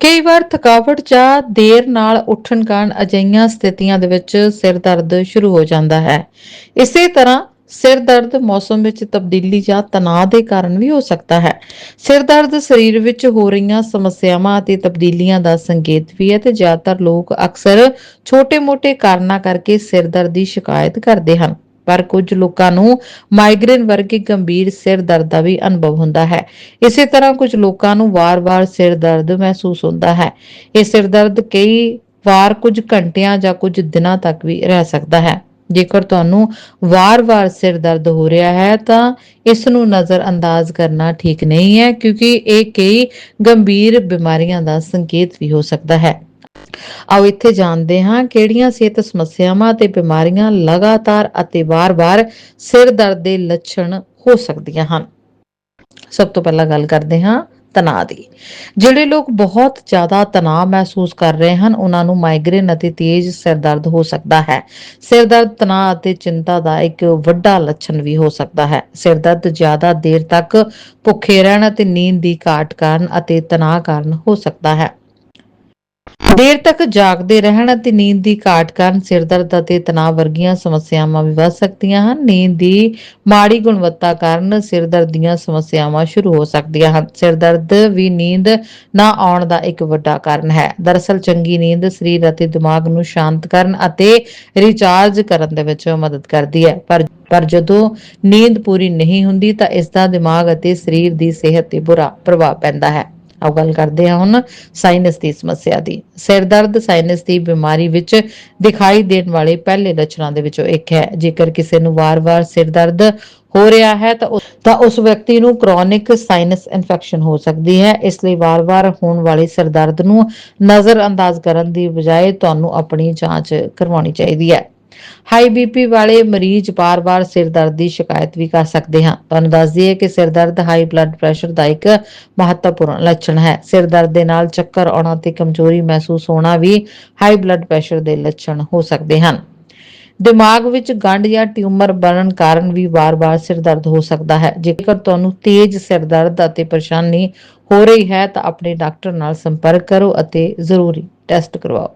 ਕਈ ਵਾਰ ਥਕਾਵਟ ਜਾਂ ਦੇਰ ਨਾਲ ਉੱਠਣ ਕਾਰਨ ਅਜਿਹੀਆਂ ਸਥਿਤੀਆਂ ਦੇ ਵਿੱਚ ਸਿਰ ਦਰਦ ਸ਼ੁਰੂ ਹੋ ਜਾਂਦਾ ਹੈ। ਇਸੇ ਤਰ੍ਹਾਂ ਸਿਰ ਦਰਦ ਮੌਸਮ ਵਿੱਚ ਤਬਦੀਲੀ ਜਾਂ ਤਣਾਅ ਦੇ ਕਾਰਨ ਵੀ ਹੋ ਸਕਦਾ ਹੈ। ਸਿਰ ਦਰਦ ਸਰੀਰ ਵਿੱਚ ਹੋ ਰਹੀਆਂ ਸਮੱਸਿਆਵਾਂ ਅਤੇ ਤਬਦੀਲੀਆਂ ਦਾ ਸੰਕੇਤ ਵੀ ਹੈ ਤੇ ਜ਼ਿਆਦਾਤਰ ਲੋਕ ਅਕਸਰ ਛੋਟੇ-ਮੋਟੇ ਕਾਰਨਾਂ ਕਰਕੇ ਸਿਰ ਦਰਦ ਦੀ ਸ਼ਿਕਾਇਤ ਕਰਦੇ ਹਨ। ਪਰ ਕੁਝ ਲੋਕਾਂ ਨੂੰ ਮਾਈਗ੍ਰੇਨ ਵਰਗੇ ਗੰਭੀਰ ਸਿਰ ਦਰਦ ਦਾ ਵੀ ਅਨੁਭਵ ਹੁੰਦਾ ਹੈ। ਇਸੇ ਤਰ੍ਹਾਂ ਕੁਝ ਲੋਕਾਂ ਨੂੰ ਵਾਰ-ਵਾਰ ਸਿਰ ਦਰਦ ਮਹਿਸੂਸ ਹੁੰਦਾ ਹੈ। ਇਹ ਸਿਰ ਦਰਦ ਕਈ ਵਾਰ ਕੁਝ ਘੰਟਿਆਂ ਜਾਂ ਕੁਝ ਦਿਨਾਂ ਤੱਕ ਵੀ ਰਹਿ ਸਕਦਾ ਹੈ। ਜੇਕਰ ਤੁਹਾਨੂੰ ਵਾਰ-ਵਾਰ ਸਿਰ ਦਰਦ ਹੋ ਰਿਹਾ ਹੈ ਤਾਂ ਇਸ ਨੂੰ ਨਜ਼ਰ ਅੰਦਾਜ਼ ਕਰਨਾ ਠੀਕ ਨਹੀਂ ਹੈ ਕਿਉਂਕਿ ਇਹ ਕਈ ਗੰਭੀਰ ਬਿਮਾਰੀਆਂ ਦਾ ਸੰਕੇਤ ਵੀ ਹੋ ਸਕਦਾ ਹੈ। ਆਓ ਇੱਥੇ ਜਾਣਦੇ ਹਾਂ ਕਿਹੜੀਆਂ ਸਿਹਤ ਸਮੱਸਿਆਵਾਂ ਅਤੇ ਬਿਮਾਰੀਆਂ ਲਗਾਤਾਰ ਅਤੇ ਵਾਰ-ਵਾਰ ਸਿਰ ਦਰਦ ਦੇ ਲੱਛਣ ਹੋ ਸਕਦੀਆਂ ਹਨ। ਸਭ ਤੋਂ ਪਹਿਲਾਂ ਗੱਲ ਕਰਦੇ ਹਾਂ ਤਣਾਅ ਦੀ। ਜਿਹੜੇ ਲੋਕ ਬਹੁਤ ਜ਼ਿਆਦਾ ਤਣਾਅ ਮਹਿਸੂਸ ਕਰ ਰਹੇ ਹਨ, ਉਹਨਾਂ ਨੂੰ ਮਾਈਗ੍ਰੇਨ ਅਤੇ ਤੇਜ਼ ਸਿਰ ਦਰਦ ਹੋ ਸਕਦਾ ਹੈ। ਸਿਰ ਦਰਦ, ਤਣਾਅ ਅਤੇ ਚਿੰਤਾ ਦਾ ਇੱਕ ਵੱਡਾ ਲੱਛਣ ਵੀ ਹੋ ਸਕਦਾ ਹੈ। ਸਿਰ ਦਰਦ ਜ਼ਿਆਦਾ ਦੇਰ ਤੱਕ ਭੁੱਖੇ ਰਹਿਣ ਅਤੇ ਨੀਂਦ ਦੀ ਘਾਟ ਕਾਰਨ ਅਤੇ ਤਣਾਅ ਕਾਰਨ ਹੋ ਸਕਦਾ ਹੈ। ਦੇਰ ਤੱਕ ਜਾਗਦੇ ਰਹਿਣ ਅਤੇ ਨੀਂਦ ਦੀ ਘਾਟ ਕਾਰਨ ਸਿਰ ਦਰਦ ਅਤੇ ਤਣਾਅ ਵਰਗੀਆਂ ਸਮੱਸਿਆਵਾਂ ਵੀ ਵੱਧ ਸਕਦੀਆਂ ਹਨ। ਨੀਂਦ ਦੀ ਮਾੜੀ ਗੁਣਵੱਤਾ ਕਾਰਨ ਸਿਰ ਦਰਦ ਦੀਆਂ ਸਮੱਸਿਆਵਾਂ ਸ਼ੁਰੂ ਹੋ ਸਕਦੀਆਂ ਹਨ। ਸਿਰ ਦਰਦ ਵੀ ਨੀਂਦ ਨਾ ਆਉਣ ਦਾ ਇੱਕ ਵੱਡਾ ਕਾਰਨ ਹੈ। ਦਰਅਸਲ ਚੰਗੀ ਨੀਂਦ ਸਰੀਰ ਅਤੇ ਦਿਮਾਗ ਨੂੰ ਸ਼ਾਂਤ ਕਰਨ ਅਤੇ ਰੀਚਾਰਜ ਕਰਨ ਦੇ ਵਿੱਚ ਮਦਦ ਕਰਦੀ ਹੈ। ਪਰ ਪਰ ਜਦੋਂ ਨੀਂਦ ਪੂਰੀ ਨਹੀਂ ਹੁੰਦੀ ਤਾਂ ਇਸ ਦਾ ਦਿਮਾਗ ਅਤੇ ਸਰੀਰ ਦੀ ਸਿਹਤ ਤੇ ਬੁਰਾ ਪ੍ਰਭਾਵ ਪੈਂਦਾ ਹੈ। ਆਓ ਗੱਲ ਕਰਦੇ ਹਾਂ ਹੁਣ ਸਾਈਨਸ ਦੀ ਸਮੱਸਿਆ ਦੀ। ਸਿਰ ਦਰਦ ਸਾਈਨਸ ਦੀ ਬਿਮਾਰੀ ਵਿੱਚ ਦਿਖਾਈ ਦੇਣ ਵਾਲੇ ਪਹਿਲੇ ਲੱਛਣਾਂ ਦੇ ਵਿੱਚੋਂ ਇੱਕ ਹੈ। ਜੇਕਰ ਕਿਸੇ ਨੂੰ ਵਾਰ-ਵਾਰ ਸਿਰ ਦਰਦ ਹੋ ਰਿਹਾ ਹੈ ਤਾਂ ਉਸ- ਤਾਂ ਉਸ ਵਿਅਕਤੀ ਨੂੰ ਕ੍ਰੋਨਿਕ ਸਾਈਨਸ ਇਨਫੈਕਸ਼ਨ ਹੋ ਸਕਦੀ ਹੈ। ਇਸ ਲਈ ਵਾਰ-ਵਾਰ ਹੋਣ ਵਾਲੇ ਸਿਰ ਦਰਦ ਨੂੰ ਨਜ਼ਰ ਅੰਦਾਜ਼ ਕਰਨ ਦੀ ਬਜਾਏ ਤੁਹਾਨੂੰ ਆਪਣੀ ਜਾਂਚ ਕਰਵਾਉਣੀ ਚਾਹੀਦੀ ਹੈ। ਹਾਈ ਬੀਪੀ ਵਾਲੇ ਮਰੀਜ਼ ਬਾਰ-ਬਾਰ ਸਿਰ ਦਰਦ ਦੀ ਸ਼ਿਕਾਇਤ ਵੀ ਕਰ ਸਕਦੇ ਹਨ ਤੁਹਾਨੂੰ ਦੱਸ ਦਈਏ ਕਿ ਸਿਰ ਦਰਦ ਹਾਈ ਬਲੱਡ ਪ੍ਰੈਸ਼ਰ ਦਾ ਇੱਕ ਮਹੱਤਵਪੂਰਨ ਲੱਛਣ ਹੈ। ਸਿਰ ਦਰਦ ਦੇ ਨਾਲ ਚੱਕਰ ਆਉਣਾ ਤੇ ਕਮਜ਼ੋਰੀ ਮਹਿਸੂਸ ਹੋਣਾ ਵੀ ਹਾਈ ਬਲੱਡ ਪ੍ਰੈਸ਼ਰ ਦੇ ਲੱਛਣ ਹੋ ਸਕਦੇ ਹਨ। ਦਿਮਾਗ ਵਿੱਚ ਗੰਢ ਜਾਂ ਟਿਊਮਰ ਬਣਨ ਕਾਰਨ ਵੀ ਵਾਰ-ਵਾਰ ਸਿਰ ਦਰਦ ਹੋ ਸਕਦਾ ਹੈ। ਜੇਕਰ ਤੁਹਾਨੂੰ ਤੇਜ਼ ਸਿਰ ਦਰਦ ਅਤੇ ਪਰੇਸ਼ਾਨੀ ਹੋ ਰਹੀ ਹੈ ਤਾਂ ਆਪਣੇ ਡਾਕਟਰ ਨਾਲ ਸੰਪਰਕ ਕਰੋ ਅਤੇ ਜ਼ਰੂਰੀ ਟੈਸਟ ਕਰਵਾਓ।